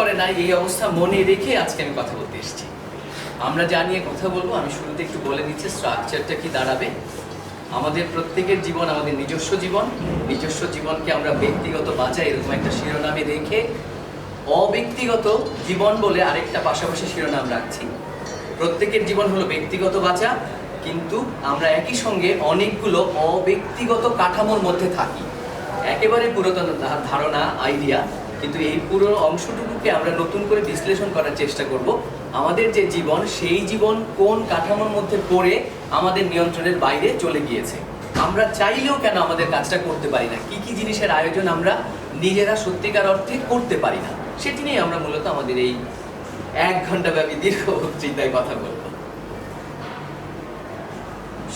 করে না এই অবস্থা মনে রেখে আজকে আমি কথা বলতে এসেছি। আমরা যা নিয়ে কথা বলব, আমি শুরুতে একটু বলে নিচ্ছি স্ট্রাকচারটা কি দাঁড়াবে? আমাদের প্রত্যেকের জীবন আমাদের নিজস্ব জীবন। নিজস্ব জীবনকে আমরা ব্যক্তিগত বাঁচাই এরকম একটা শিরোনামে রেখে অব্যক্তিগত জীবন বলে আরেকটা পাশাপাশি শিরোনাম রাখছি। প্রত্যেকের জীবন হলো ব্যক্তিগত বাঁচা, কিন্তু আমরা একই সঙ্গে অনেকগুলো অব্যক্তিগত কাঠামোর মধ্যে থাকি। একেবারে পুরাতন ধারণা আইডিয়া কিন্তু এই পুরো অংশটুকুকে আমরা নতুন করে বিশ্লেষণ করার চেষ্টা করব। আমাদের যে জীবন, সেই জীবন কোন কাঠামোর মধ্যে পড়ে আমাদের নিয়ন্ত্রণের বাইরে চলে গিয়েছে? আমরা চাইলেও কেন আমাদের কাজটা করতে পারি না? কি কি জিনিসের আয়োজন আমরা নিজেরা সত্যিকার অর্থে করতে পারি না? সেটি নিয়ে আমরা মূলত আমাদের এই এক ঘণ্টা ব্যাপী দীর্ঘ চিন্তায় কথা বলব।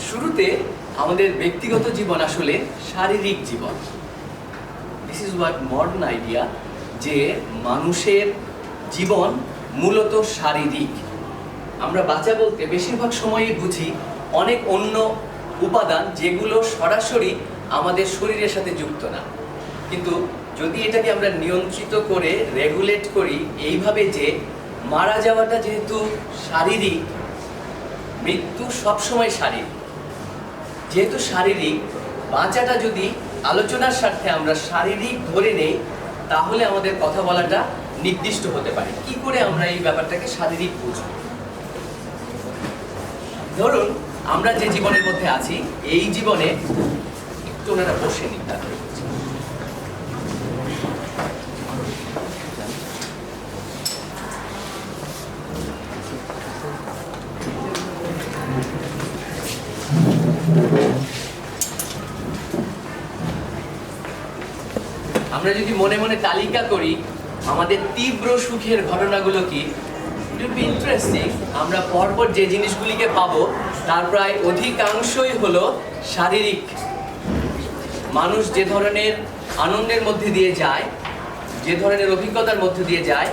শুরুতে আমাদের ব্যক্তিগত জীবন আসলে শারীরিক জীবন। This is what modern idea যে মানুষের জীবন মূলত শারীরিক। আমরা বাঁচা বলতে বেশিরভাগ সময়ই বুঝি অনেক অন্য উপাদান যেগুলো সরাসরি আমাদের শরীরের সাথে যুক্ত না। কিন্তু যদি এটাকে আমরা নিয়ন্ত্রিত করে রেগুলেট করি এইভাবে যে মারা যাওয়াটা যেহেতু শারীরিক, মৃত্যু সবসময় শারীরিক। যেহেতু শারীরিক, বাঁচাটা যদি আলোচনার স্বার্থে আমরা শারীরিক ধরে নেই তাহলে আমাদের কথা বলাটা নির্দিষ্ট হতে পারে কি করে আমরা এই ব্যাপারটাকে শারীরিক বুঝব ধরুন, আমরা যে জীবনের মধ্যে আছি, এই জীবনে একটু ওনারা বসে নিন তারপরে বলছি। আমরা যদি মনে মনে তালিকা করি, আমাদের তীব্র সুখের ঘটনাগুলো কি? ইন্টারেস্টিং আমরা পরপর যে জিনিসগুলিকে পাবো, তার প্রায় অধিকাংশই হলো শারীরিক। মানুষ যে ধরনের আনন্দের মধ্যে দিয়ে যায়, যে ধরনের অভিজ্ঞতার মধ্যে দিয়ে যায়,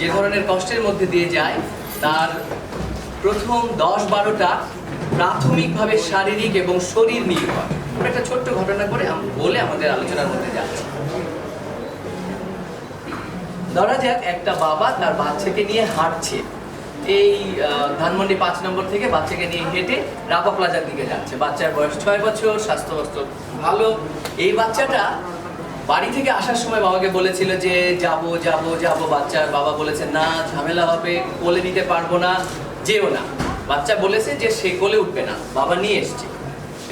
যে ধরনের কষ্টের মধ্যে দিয়ে যায়, তার প্রথম দশ বারোটা প্রাথমিকভাবে শারীরিক এবং শরীর নির্ভর একটা ছোট্ট ঘটনা করে বলে আমাদের আলোচনার মধ্যে যাচ্ছি। ধরা যাক, একটা বাবা তার বাচ্চাকে নিয়ে হাঁটছে। এই ধানমন্ডি পাঁচ নম্বর থেকে বাচ্চাকে নিয়ে হেঁটে রাপা প্লাজার দিকে যাচ্ছে। বাচ্চার বয়স ছয় বছর স্বাস্থ্যবস্ত্র ভালো। এই বাচ্চাটা বাড়ি থেকে আসার সময় বাবাকে বলেছিল যে, যাব যাব যাব। বাচ্চার বাবা বলেছে, না, ঝামেলা হবে, কোলে নিতে পারব না, যেও না। বাচ্চা বলেছে যে, সে কোলে উঠবে না। বাবা নিয়ে এসছে।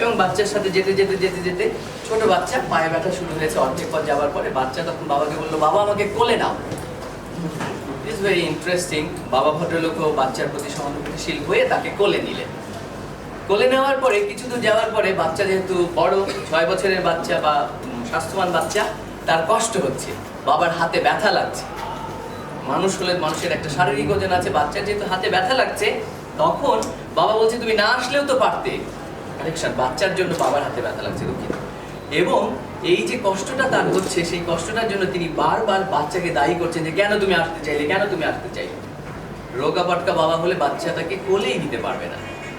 এবং বাচ্চার সাথে যেতে যেতে যেতে যেতে ছোট বাচ্চা, পায়ে ব্যথা শুরু হয়েছে অর্ধেক পথ যাওয়ার পরে বাচ্চা তখন বাবাকে বলল, বাবা, আমাকে কোলে নাও। ইজ ভেরি ইন্টারেস্টিং বাবা ভদ্রলোকও বাচ্চার প্রতি সহানুভূতিশীল হয়ে তাকে কোলে নিলেন। কোলে নেওয়ার পরে কিছু দূর যাওয়ার পরে বাচ্চা যেহেতু বড়, ছয় বছরের বাচ্চা বা স্বাস্থ্যবান বাচ্চা, তার কষ্ট হচ্ছে। বাবার হাতে ব্যথা লাগছে। মানুষ হলে মানুষের একটা শারীরিক ওজন আছে। বাচ্চার যেহেতু হাতে ব্যথা লাগছে, তখন বাবা বলছে, তুমি না আসলেও তো পারতে। কারেকশন বাচ্চার জন্য বাবার হাতে ব্যথা লাগছে, দুঃখিত। এবং এই যে কষ্টটা তার হচ্ছে, সেই কষ্টটার জন্য তিনি বারবার বাচ্চাকে দায়ী করছেন যে, কেন তুমি আসতে চাইলে? কেন তুমি আসতে চাইলে? রোগা পটকা বাবা হলে বাচ্চাটাকে কোলেই নিতে পারবে না।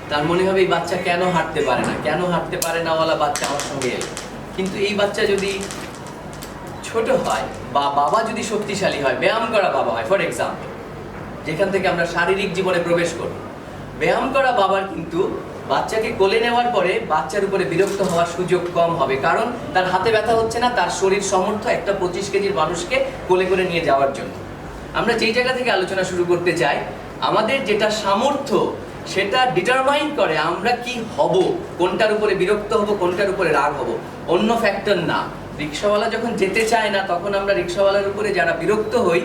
তার মনে হবে, এই বাচ্চা কেন হাঁটতে পারে না? কেন হাঁটতে পারে না ওলা বাচ্চা আমার সঙ্গে এলো? কিন্তু এই বাচ্চা যদি ছোট হয় বা বাবা যদি শক্তিশালী হয়, ব্যায়াম করা বাবা হয়, ফর এক্সাম্পল, যেখান থেকে আমরা শারীরিক জীবনে প্রবেশ করব ব্যায়াম করা বাবার কিন্তু বাচ্চাকে কোলে নেওয়ার পরে বাচ্চার উপরে বিরক্ত হওয়ার সুযোগ কম হবে। কারণ তার হাতে ব্যথা হচ্ছে না, তার শরীর সমর্থ একটা পঁচিশ কেজির মানুষকে কোলে করে নিয়ে যাওয়ার জন্য। আমরা যেই জায়গা থেকে আলোচনা শুরু করতে চাই, আমাদের যেটা সামর্থ্য সেটা ডিটারমাইন করে আমরা কি হব, কোনটার উপরে বিরক্ত হব, কোনটার উপরে রাগ হব। অন্য ফ্যাক্টর না। রিক্সাওয়ালা যখন যেতে চায় না, তখন আমরা রিক্সাওয়ালার উপরে যারা বিরক্ত হই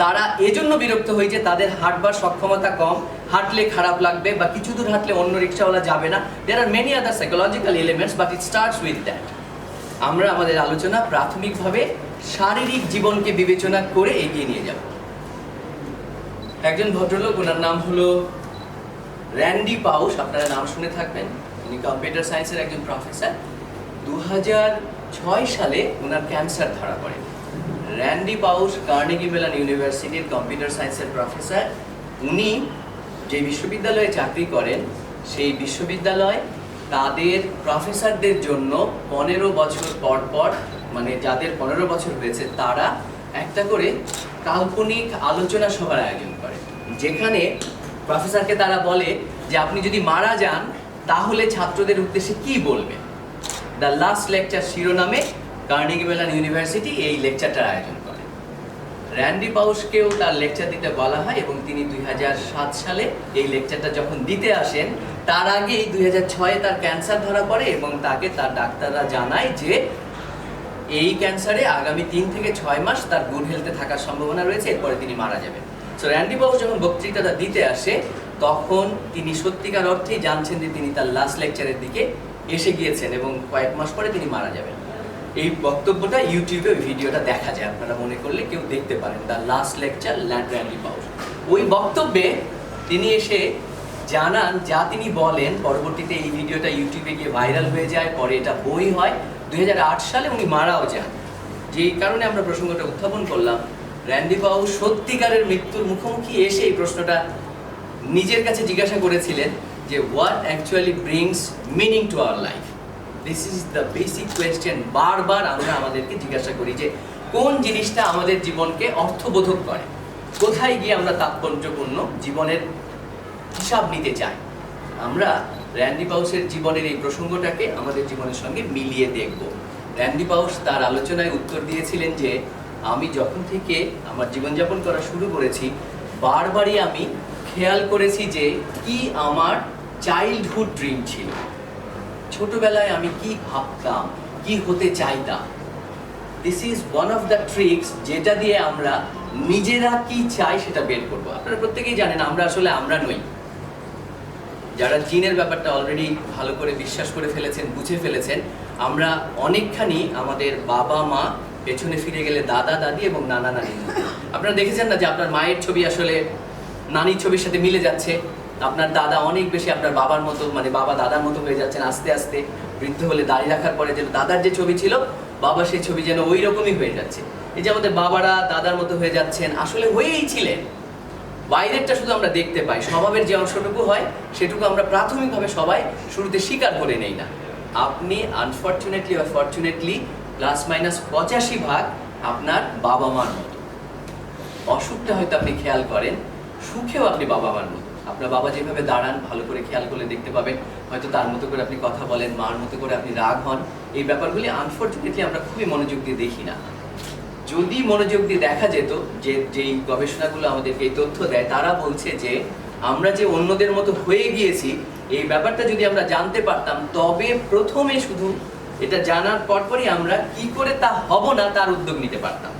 তারা এজন্য বিরক্ত হই যে তাদের হাঁটবার সক্ষমতা কম, হাঁটলে খারাপ লাগবে বা কিছু দূর হাঁটলে অন্য রিক্সাওয়ালা যাবে না। There are many other psychological elements but it starts with that আমরা আমাদের আলোচনা প্রাথমিকভাবে শারীরিক জীবনকে বিবেচনা করে এগিয়ে নিয়ে যাব। একজন ভদ্রলোক, ওনার নাম হলো র্যান্ডি পাউস আপনারা নাম শুনে থাকবেন। উনি কম্পিউটার সায়েন্সের একজন প্রফেসর দু ছয় সালে ওনার ক্যান্সার ধরা পড়ে। র্যান্ডি পাউস কার্নেগি মেলন ইউনিভার্সিটির কম্পিউটার সায়েন্সের প্রফেসর উনি যে বিশ্ববিদ্যালয়ে চাকরি করেন, সেই বিশ্ববিদ্যালয় তাদের প্রফেসরদের জন্য পনেরো বছর পর পর মানে যাদের পনেরো বছর হয়েছে, তারা একটা করে কাল্পনিক আলোচনা সভার আয়োজন করে। যেখানে প্রফেসরকে তারা বলে যে, আপনি যদি মারা যান, তাহলে ছাত্রদের উদ্দেশ্যে কি বলবেন? দ্য লাস্ট লেকচার শিরোনামে কার্নেগি মেলন ইউনিভার্সিটি এই লেকচারটার আয়োজন করে। র্যান্ডি পাউসকেও তার লেকচার দিতে বলা হয় এবং তিনি দুই হাজার সাত সালে এই লেকচারটা যখন দিতে আসেন, তার আগেই দুই হাজার ছয়ে তার ক্যান্সার ধরা পড়ে এবং তাকে তার ডাক্তাররা জানায় যে এই ক্যান্সারে আগামী তিন থেকে ছয় মাস তার গুড হেলথে থাকার সম্ভাবনা রয়েছে, এরপরে তিনি মারা যাবেন। সো র্যান্ডি বাবু যখন বক্তৃতাটা দিতে আসে, তখন তিনি সত্যিকার অর্থেই জানছেন যে তিনি তার লাস্ট লেকচারের দিকে এসে গিয়েছেন এবং কয়েক মাস পরে তিনি মারা যাবেন। এই বক্তব্যটা ইউটিউবে ভিডিওটা দেখা যায়, আপনারা মনে করলে কেউ দেখতে পারেন। The last lecture land Randy Pausch ওই বক্তব্যে তিনি এসে জানান, যা তিনি বলেন, পরবর্তীতে এই ভিডিওটা ইউটিউবে গিয়ে ভাইরাল হয়ে যায়, পরে এটা বই হয়। দুই হাজার আট সালে উনি মারাও যান। যেই কারণে আমরা প্রসঙ্গটা উত্থাপন করলাম। র্যান্ডি পাউ সত্যিকারের মৃত্যুর মুখোমুখি এসে এই প্রশ্নটা নিজের কাছে জিজ্ঞাসা করেছিলেন যে what actually brings meaning to our life this is the basic question বারবার আমরা আমাদেরকে জিজ্ঞাসা করি যে, কোন জিনিসটা আমাদের জীবনকে অর্থবোধক করে? কোথায় গিয়ে আমরা তাৎপর্যপূর্ণ জীবনের হিসাব নিতে চাই? আমরা র্যান্ডি পাউসের জীবনের এই প্রসঙ্গটাকে আমাদের জীবনের সঙ্গে মিলিয়ে দেখব। র্যান্ডি পাউস তার আলোচনায় উত্তর দিয়েছিলেন যে, আমি যখন থেকে আমার জীবনযাপন করা শুরু করেছি, বারবারই আমি খেয়াল করেছি যে, কি আমার চাইল্ডহুড ড্রিম ছিল। ছোটবেলায় আমি কি ভাবতাম, কি হতে চাইতাম? This is one of the tricks যেটা দিয়ে আমরা নিজেরা কি চাই সেটা বের করব। আপনারা প্রত্যেকেই জানেন, আমরা আসলে আমরা নই। যারা জিনের ব্যাপারটা অলরেডি ভালো করে বিশ্বাস করে ফেলেছেন, বুঝে ফেলেছেন, আমরা অনেকখানি আমাদের বাবা মা পেছনে ফিরে গেলে দাদা, দাদি এবং নানা, নানি। আপনারা দেখেছেন না যে আপনার মায়ের ছবি আসলে নানির ছবির সাথে মিলে যাচ্ছে? আপনার দাদা অনেক বেশি আপনার বাবার মতো মানে বাবা দাদার মতো হয়ে যাচ্ছেন আস্তে আস্তে। বৃদ্ধ হলে দাড়ি রাখার পরে যেন দাদার যে ছবি ছিল, বাবা সেই ছবি যেন ওই রকমই হয়ে যাচ্ছে। এই যে আমাদের বাবারা দাদার মতো হয়ে যাচ্ছেন, আসলে হয়েই ছিলেন। বাইরেরটা শুধু আমরা দেখতে পাই, স্বভাবের যে অংশটুকু হয়, সেটুকু আমরা প্রাথমিকভাবে সবাই শুরুতে স্বীকার করে নেই না। আপনি আনফর্চুনেটলি বা ফর্চুনেটলি প্লাস মাইনাস পঁচাশি ভাগ আপনার বাবা মার মতো। অসুখটা হয়তো আপনি খেয়াল করেন, সুখেও আপনি বাবা মার মতো। আপনার বাবা যেভাবে দাঁড়ান, ভালো করে খেয়াল করলে দেখতে পাবেন। হয়তো তার মতো করে আপনি কথা বলেন, মার মতো করে আপনি রাগ হন। এই ব্যাপারগুলি আনফর্চুনেটলি আমরা খুবই মনোযোগ দিয়ে দেখি না। যদি মনোযোগ দিয়ে দেখা যেত, যে যেই গবেষণাগুলো আমাদেরকে এই তথ্য দেয়, তারা বলছে যে আমরা যে অন্যদের মতো হয়ে গিয়েছি, এই ব্যাপারটা যদি আমরা জানতে পারতাম, তবে প্রথমে শুধু এটা জানার পরপরই আমরা কি করে তা হব না তার উদ্যোগ নিতে পারতাম।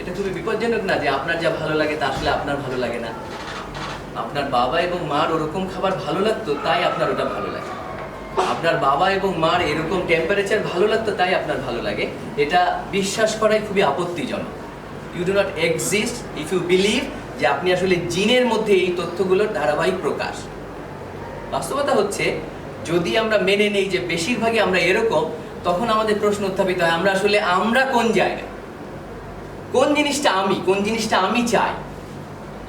এটা খুবই বিপজ্জনক না যে আপনার যা ভালো লাগে তা আসলে আপনার ভালো লাগে না। আপনার বাবা এবং মার ওরকম খাবার ভালো লাগতো, তাই আপনার ওটা ভালো লাগে। আপনার বাবা এবং মার এরকম টেম্পারেচার ভালো লাগতো, তাই আপনার ভালো লাগে। এটা বিশ্বাস করাই খুবই আপত্তিজনক। You do not exist if you believe যে আপনি আসলে জিনের মধ্যে এই তথ্যগুলোর ধারাবাহিক প্রকাশ। বাস্তবতা হচ্ছে, যদি আমরা মেনে নেই যে বেশিরভাগই আমরা এরকম, তখন আমাদের প্রশ্ন উত্থাপিত হয়, আমরা আসলে আমরা কোন জায়গায়? কোন জিনিসটা আমি? কোন জিনিসটা আমি চাই?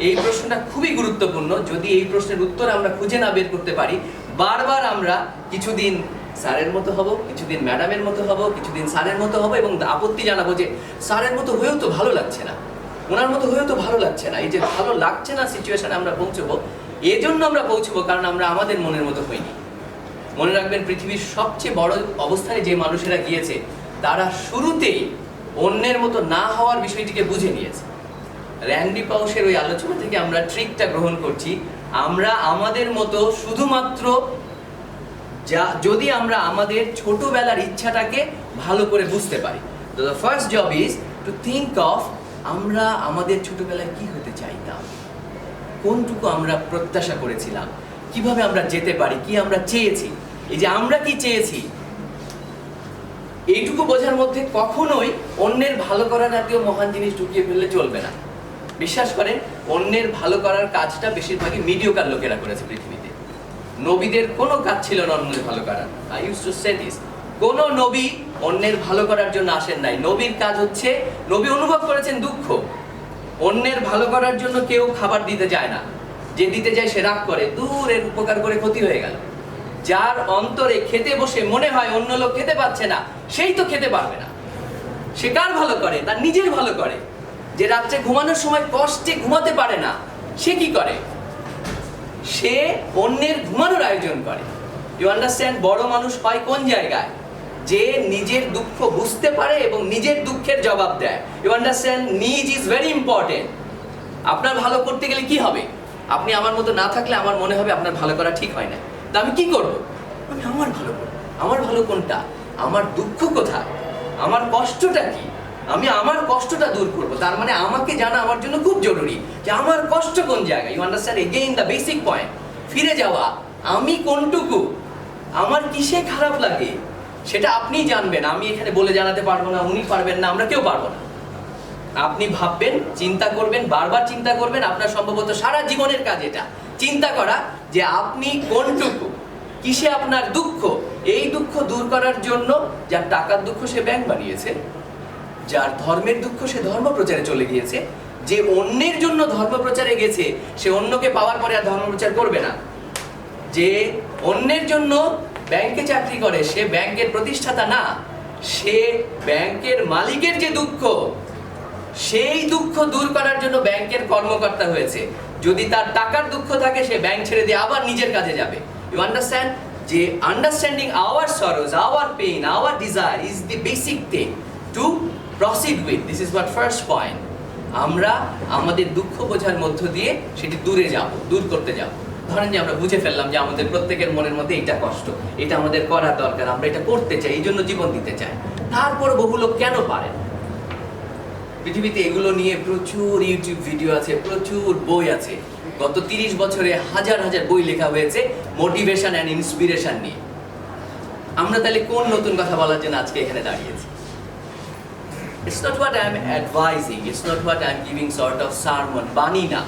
এই প্রশ্নটা খুবই গুরুত্বপূর্ণ। যদি এই প্রশ্নের উত্তর আমরা খুঁজে না বের করতে পারি, বারবার আমরা কিছুদিন স্যারের মতো হব, কিছুদিন ম্যাডামের মতো হব, কিছুদিন স্যারের মতো হব এবং আপত্তি জানাব যে স্যারের মতো হয়েও তো ভালো লাগছে না। ওনার মতো হয়েও তো ভালো লাগছে না। এই যে ভালো লাগছে না সিচুয়েশনে আমরা পৌঁছবো, এজন্য আমরা পৌঁছবো কারণ আমরা আমাদের মনের মতো হইনি। মনে রাখবেন পৃথিবীর সবচেয়ে বড় অবস্থানে যে মানুষেরা গিয়েছে, তারা শুরুতেই অন্যের মতো না হওয়ার বিষয়টিকে বুঝে নিয়েছে। র্যান্ডি পাউসের ওই আলোচনা থেকে আমরা ট্রিকটা গ্রহণ করছি। আমরা আমাদের মতো শুধুমাত্র যা, যদি আমরা আমাদের ছোটবেলার ইচ্ছাটাকে ভালো করে বুঝতে পারি। তো the first job is to think of আমরা আমাদের ছোটবেলায় কি হতে চাইতাম? কোনটুকু আমরা প্রত্যাশা করেছিলাম? কীভাবে আমরা যেতে পারি? কি আমরা চেয়েছি? এই যে আমরা কি চেয়েছি? এইটুকু বোঝার মধ্যে কখনোই অন্যের ভালো করার জাতীয় মহান জিনিস ঢুকিয়ে ফেললে চলবে না। বিশ্বাস করেন অন্যের ভালো করার কাজটা বেশিরভাগই মিডিওকার লোকেরা করেছে পৃথিবীতে। নবীদের কোনো কাজ ছিল না অন্যের ভালো করার। I use to say this কোন নবী অন্যের ভালো করার জন্য আসেন নাই। নবীর কাজ হচ্ছে, নবী অনুভব করেছেন দুঃখ। অন্যের ভালো করার জন্য কেউ খাবার দিতে যায় না। যে দিতে যায় সে রাগ করে, দূরের উপকার করে ক্ষতি হয়ে গেল। যার অন্তরে খেতে বসে মনে হয় অন্য লোক খেতে পাচ্ছে না, সেই তো খেতে পারবে না। সে কার ভালো করে? তার নিজের ভালো করে। যে রাত্রে ঘুমানোর সময় কষ্টে ঘুমাতে পারে না, সে কি করে? সে অন্যের ঘুমানোর আয়োজন করে। ইউ আন্ডারস্ট্যান্ড বড় মানুষ হয় কোন জায়গায়? যে নিজের দুঃখ বুঝতে পারে এবং নিজের দুঃখের জবাব দেয়। ইউ আন্ডারস্ট্যান্ড নিজ ইজ ভেরি ইম্পর্টেন্ট আপনার ভালো করতে গেলে কি হবে? আপনি আমার মতো না থাকলে আমার মনে হবে আপনার ভালো করা ঠিক হয় না। তা আমি কি করব? আমি আমার ভালো করব। আমার ভালো কোনটা? আমার দুঃখ কোথায়? আমার কষ্টটা কি? আমি আমার কষ্টটা দূর করব। তার মানে আমাকে জানা আমার জন্য খুব জরুরি যে আমার কষ্ট কোন জায়গায়? You understand again the basic point ফিরে যাওয়া, আমি কোনটুকু? আমার কিসে খারাপ লাগে? সেটা আপনি জানবেন। আমি এখানে বলে জানাতে পারব না, উনি পারবেন না, আমরা কেউ পারব না। আপনি ভাববেন, চিন্তা করবেন, বারবার চিন্তা করবেন, আপনার সম্ভবত সারা জীবনের কাজ এটা। চিন্তা করা যে আপনি কোনটুকু? কিসে আপনার দুঃখ? এই দুঃখ দূর করার জন্য, যার টাকার দুঃখ সে ব্যাংক বানিয়েছে যার ধর্মের দুঃখ সে ধর্ম প্রচারে চলে গিয়েছে, যে অন্যের জন্য ধর্ম প্রচারে গেছে, সে অন্যকে পাওয়ার পরে আর ধর্ম প্রচার করবে না। যে অন্যের জন্য ব্যাংকে চাকরি করে, সে ব্যাংকের প্রতিষ্ঠাতা না, সে ব্যাংকের মালিকের যে দুঃখ, সেই দুঃখ দূর করার জন্য ব্যাংকের কর্মকর্তা হয়েছে। যদি তার টাকার দুঃখ থাকে, সে ব্যাংক ছেড়ে দিয়ে আবার নিজের কাজে যাবে। ইউ আন্ডারস্ট্যান্ড যে understanding our sorrows our pain our desire is the basic thing to proceed with this is what first point আমরা আমাদের দুঃখ বোঝার মধ্য দিয়ে সেটি দূরে যাব, দূর করতে যাব। ধরেন যে আমরা বুঝে ফেললাম যে আমাদের প্রত্যেকের মনের মধ্যে এটা কষ্ট, এটা আমাদের করার দরকার, আমরা এটা করতে চাই, এই জন্য জীবন দিতে চাই। তারপর বহু লোক কেন পারে? পৃথিবীতে এগুলো নিয়ে প্রচুর ইউটিউব ভিডিও আছে, প্রচুর বই আছে। গত তিরিশ বছরে হাজার হাজার বই লেখা হয়েছে মোটিভেশন অ্যান্ড ইন্সপিরেশন নিয়ে। আমরা তাহলে কোন নতুন কথা বলার জন্য আজকে এখানে দাঁড়িয়েছি It's not what I'm advising, it's not what I'm giving sort of sermon, না.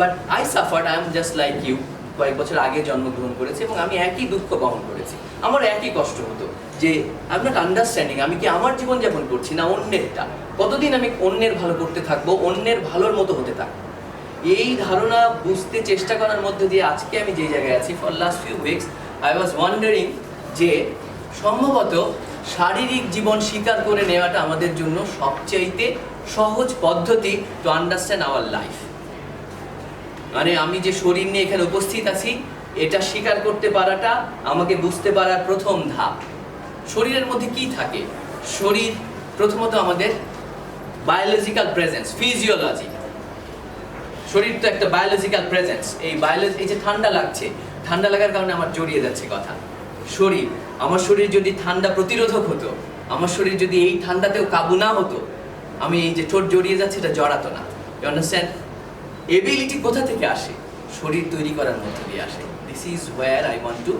But I suffered I am just like you কয়েক বছর আগে জন্মগ্রহণ করেছি এবং আমি একই দুঃখ বহন করেছি। আমার একই কষ্ট হতো যে আই নট আন্ডারস্ট্যান্ডিং আমি কি আমার জীবন যাপন করছি না অন্যেরটা? কতদিন আমি অন্যের ভালো করতে থাকব অন্যের ভালোর মতো হতে থাকব? এই ধারণা বুঝতে চেষ্টা করার মধ্যে দিয়ে আজকে আমি যে জায়গায় আছি for last few weeks I was wondering যে সম্ভবত শারীরিক জীবন স্বীকার করে নেওয়াটা আমাদের জন্য সবচাইতে সহজ পদ্ধতি টু আন্ডারস্ট্যান্ড আওয়ার লাইফ মানে আমি যে শরীর নিয়ে এখানে উপস্থিত আছি, এটা স্বীকার করতে পারাটা, আমাকে বুঝতে পারার প্রথম ধাপ। শরীরের মধ্যে কি থাকে? শরীর প্রথমত আমাদের বায়োলজিক্যাল প্রেজেন্স ফিজিওলজি শরীর তো একটা বায়োলজিক্যাল প্রেজেন্স এই বায়োলজি এই যে ঠান্ডা লাগছে, ঠান্ডা লাগার কারণে আমার জড়িয়ে যাচ্ছে কথা। শরীর আমার শরীর যদি ঠান্ডা প্রতিরোধক হতো, আমার শরীর যদি এই ঠান্ডাতেও কাবু না হতো, আমি এই যে ঠোঁট জড়িয়ে যাচ্ছে, এটা জড়াতো না। ইউ এবিলিটি কোথা থেকে আসে? শরীর তৈরি করার মধ্যে দিয়ে আসে। This is where I want to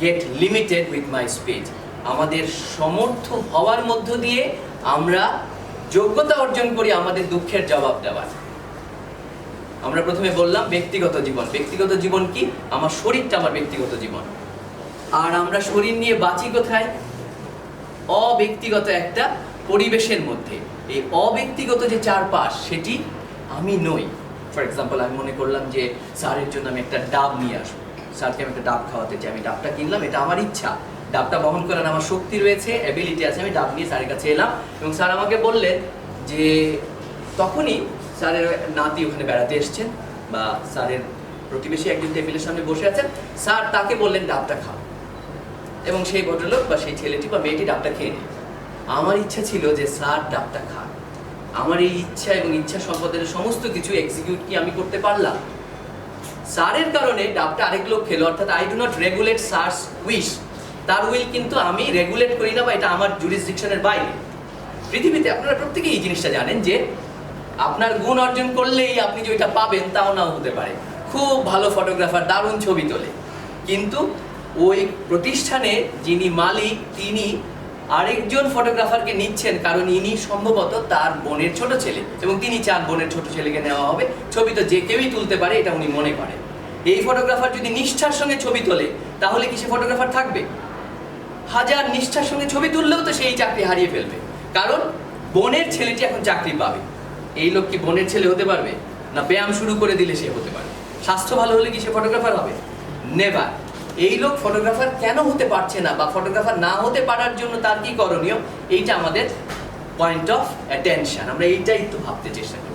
get limited with my speed আমাদের সমর্থ হওয়ার মধ্য দিয়ে আমরা যোগ্যতা অর্জন করি, আমাদের দুঃখের জবাব দেওয়ার। আমরা প্রথমে বললাম ব্যক্তিগত জীবন। ব্যক্তিগত জীবন কি? আমার শরীরটা আমার ব্যক্তিগত জীবন। আর আমরা শরীর নিয়ে বাঁচি কোথায়? অব্যক্তিগত একটা পরিবেশের মধ্যে। এই অব্যক্তিগত যে চারপাশ, সেটি আমি নই। ফর এক্সাম্পল আমি মনে করলাম যে স্যারের জন্য আমি একটা ডাব নিয়ে আসব। স্যারকে আমি একটা ডাব খাওয়াতে চাই। আমি ডাবটা কিনলাম, এটা আমার ইচ্ছা। ডাবটা বহন করার আমার শক্তি রয়েছে অ্যাবিলিটি আছে, আমি ডাব নিয়ে স্যারের কাছে এলাম এবং স্যার আমাকে বললেন যে তখনই স্যারের নাতি ওখানে বেড়াতে এসছেন বা স্যারের প্রতিবেশী একজন টেবিলের সামনে বসে আছেন। স্যার তাকে বললেন, ডাবটা খাও এবং সেই ভদ্রলোক বা সেই ছেলেটি বা মেয়েটি ডাবটা খেয়ে নেয়। আমার ইচ্ছা ছিল যে স্যার ডাবটা খান আমার এই ইচ্ছা এবং ইচ্ছা সম্পাদনের সমস্ত কিছু এক্সিকিউট কি আমি করতে পারলাম? স্যারের কারণে ডাবটা আরেক লোক খেলো, অর্থাৎ I do not regulate sir's wish. তার উইল কিন্তু আমি রেগুলেট করি না বা এটা আমার জুরিসডিকশনের বাইরে। পৃথিবীতে আপনারা প্রত্যেকেই এই জিনিসটা জানেন যে আপনার গুণ অর্জন করলেই আপনি যে ওইটা পাবেন, তাও নাও হতে পারে। খুব ভালো ফটোগ্রাফার দারুণ ছবি তোলে। কিন্তু ওই প্রতিষ্ঠানে যিনি মালিক, তিনি আরেকজন ফটোগ্রাফারকে নিচ্ছেন, কারণ ইনি সম্ভবত তার বোনের ছোট ছেলে। এবং তিনি চান বোনের ছোট ছেলেকে নেওয়া হবে। ছবি তো যে কেউই তুলতে পারে, এটা উনি মনে করেন। এই ফটোগ্রাফার যদি নিষ্ঠার সঙ্গে ছবি তোলে, তাহলে কি সে ফটোগ্রাফার থাকবে? হাজার নিষ্ঠার সঙ্গে ছবি তুললেও তো সেই চাকরি হারিয়ে ফেলবে। কারণ বোনের ছেলেটি এখন চাকরি পাবে। এই লোক কি বোনের ছেলে হতে পারবে? না ব্যায়াম শুরু করে দিলে সে হতে পারবে? স্বাস্থ্য ভালো হলে কি সে ফটোগ্রাফার হবে? নেভার এই লোক ফটোগ্রাফার কেন হতে পারছে না বা ফটোগ্রাফার না হতে পারার জন্য তার কি করণীয়? এইটা আমাদের পয়েন্ট অফ অ্যাটেনশন আমরা এইটাই তো ভাবতে চেষ্টা করি।